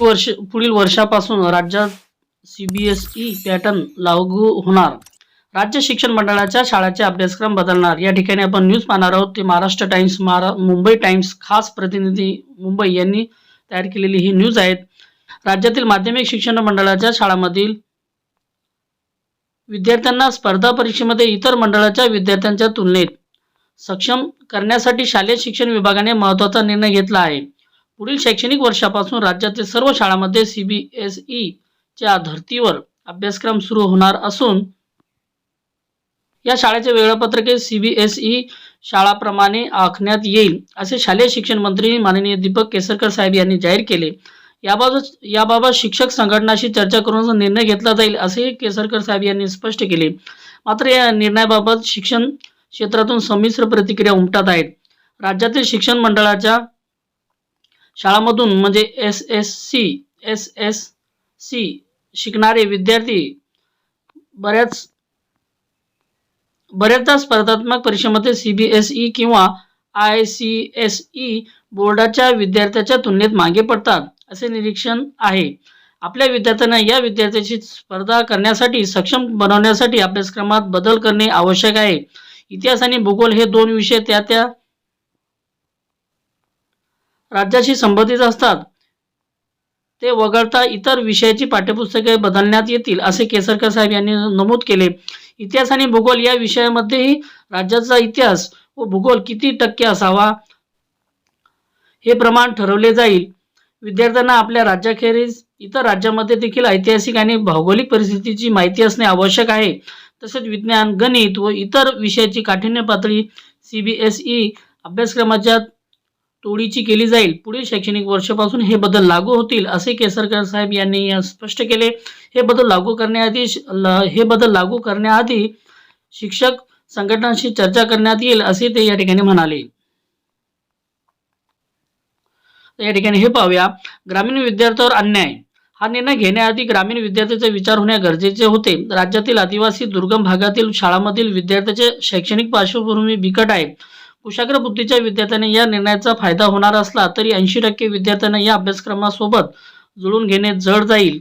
वर्ष पुढील वर्षापासून राज्यात C B S E pattern लागू होणार. राज्य शिक्षण मंडळाच्या शाळाचे अभ्यासक्रम बदलणार. या ठिकाणी आपण न्यूज पाहणार आहोत. ते महाराष्ट्र टाइम्स महारा मुंबई टाइम्स खास प्रतिनिधी मुंबई यांनी तयार केलेली ही न्यूज आहेत. राज्यातील माध्यमिक शिक्षण मंडळाच्या शाळांमधील विद्यार्थ्यांना स्पर्धा परीक्षेमध्ये इतर मंडळाच्या विद्यार्थ्यांच्या तुलनेत सक्षम करण्यासाठी शालेय शिक्षण विभागाने महत्त्वाचा निर्णय घेतला आहे. पुढील शैक्षणिक वर्षापासून राज्यातील सर्व शाळांमध्ये सी बी एस ईच्या च्या धर्तीवर अभ्यासक्रम सुरू होणार असून या शाळेचे वेळापत्रक सी बी एस ई शाळाप्रमाणे आखण्यात येईल असे शालेय शिक्षण मंत्री माननीय दीपक केसरकर साहेब यांनी जाहीर केले. याबाबत याबाबत शिक्षक संघटनाशी चर्चा करून निर्णय घेतला जाईल असेही केसरकर साहेब यांनी स्पष्ट केले. मात्र या निर्णयाबाबत शिक्षण क्षेत्रातून संमिश्र प्रतिक्रिया उमटत आहेत. राज्यातील शिक्षण मंडळाच्या शाळांमधून म्हणजे S S C S S C शिकणारे विद्यार्थी बऱ्याच बऱ्याचदा स्पर्धात्मक परीक्षेमध्ये सी बी एस ई किंवा आय सी एस ई बोर्डाच्या विद्यार्थ्याच्या तुलनेत मागे पडतात असे निरीक्षण आहे. आपल्या विद्यार्थ्यांना या विद्यार्थ्याची स्पर्धा करण्यासाठी सक्षम बनवण्यासाठी अभ्यासक्रमात बदल करणे आवश्यक आहे. इतिहास आणि भूगोल हे दोन विषय त्या त्या राज्याशी संबंधित असतात. ते वगळता इतर विषयाची पाठ्यपुस्तके बदलण्यात येतील असे केसरकर साहेब यांनी नमूद केले. इतिहास आणि भूगोल या विषयामध्येही राज्याचा इतिहास व भूगोल किती टक्के असावा हे प्रमाण ठरवले जाईल. विद्यार्थ्यांना आपल्या राज्याखेरीज इतर राज्यामध्ये देखील ऐतिहासिक आणि भौगोलिक परिस्थितीची माहिती असणे आवश्यक आहे. तसेच विज्ञान गणित व इतर विषयाची काठिण्य पातळी सी बी एस ई अभ्यासक्रमाच्या तोडीची केली जाईल. पुढील शैक्षणिक वर्षापासून हे बदल लागू होतील असे केसरकर साहेब यांनी स्पष्ट केले. हे बदल लागू करण्याआधी हे बदल लागू करण्याआधी शिक्षक संघटनांशी चर्चा करण्यात येईल असे ते या ठिकाणी म्हणाले. या ठिकाणी हे पाहूया. ग्रामीण विद्यार्थ्यावर अन्याय. हा निर्णय घेण्याआधी ग्रामीण विद्यार्थ्याचा विचार होणे गरजेचे होते. राज्यातील आदिवासी दुर्गम भागातील शाळांमधील विद्यार्थ्याचे शैक्षणिक पार्श्वभूमी बिकट आहे. कुशाग्र बुद्धीच्या विद्यार्थ्यांनी या निर्णयाचा फायदा होणार असला तरी ऐंशी टक्के विद्यार्थ्यांना या अभ्यासक्रमासोबत जुळून घेणे जड जाईल.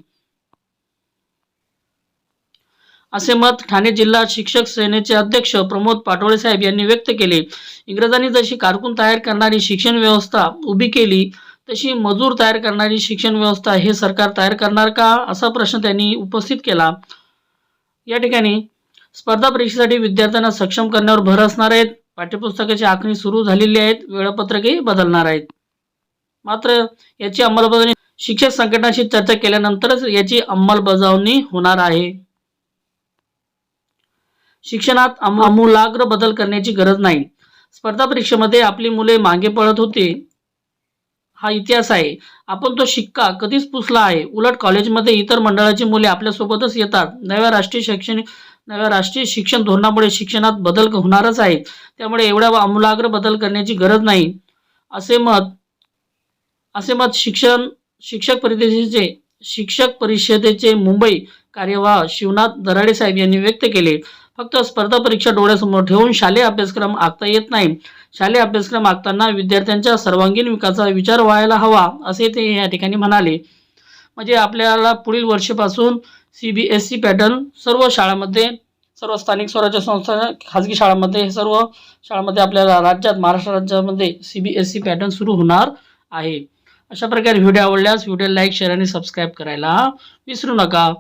असे मत ठाणे जिल्हा शिक्षक सेनेचे अध्यक्ष प्रमोद पाटोळे साहेब यांनी व्यक्त केले. इंग्रजांनी जशी कारकून तयार करणारी शिक्षण व्यवस्था उभी केली तशी मजूर तयार करणारी शिक्षण व्यवस्था हे सरकार तयार करणार का? असा प्रश्न त्यांनी उपस्थित केला. या ठिकाणी स्पर्धा परीक्षेसाठी विद्यार्थ्यांना सक्षम करण्यावर भर असणार आहेत पाठ्यपुस्तकाची आखणी सुरू झालेली आहेत वेळापत्रकही बदलणार आहेत. मात्र याची अंमलबजावणी शिक्षक संघटनाशी चर्चा केल्यानंतरच याची अंमलबजावणी होणार आहे. शिक्षणात आमूलाग्र बदल करण्याची गरज नाही. स्पर्धा परीक्षेमध्ये आपली मुले मागे पळत होते. हा इतिहास आहे. आपण तो शिक्का कधीच पुसला आहे. उलट कॉलेजमध्ये इतर मंडळाची मुले आपल्यासोबतच येतात. नव्या राष्ट्रीय शैक्षणिक राष्ट्रीय शिक्षण धोरणामुळे शिक्षणात बदल होणारच आहे त्यामुळे एवढ्या आमूलाग्र बदल करण्याची गरज नाही. असे मत असे मत शिक्षण शिक्षक परिषदेचे शिक्षक परिषदेचे मुंबई कार्यवाह शिवनाथ दराडे साहेब यांनी व्यक्त केले. फक्त स्पर्धा परीक्षा डोळ्यासमोर ठेवून शालेय अभ्यासक्रम आखता येत नाही. शालेय अभ्यासक्रम आखताना विद्यार्थ्यांच्या सर्वांगीण विकासाचा विचार व्हायला हवा असे ते या ठिकाणी म्हणाले. म्हणजे आपल्याला पुढील वर्षापासून C B S C pattern सर्व शाळांमध्ये सर्व स्थानिक स्वराज्य संस्था खाजगी शाळांमध्ये हे सर्व शाळांमध्ये आपल्याला राज्यात महाराष्ट्र राज्यामध्ये C B S C pattern सुरू होणार आहे. अशा प्रकारे व्हिडिओ आवडल्यास व्हिडिओ लाईक शेअर आणि सबस्क्राईब करायला विसरू नका.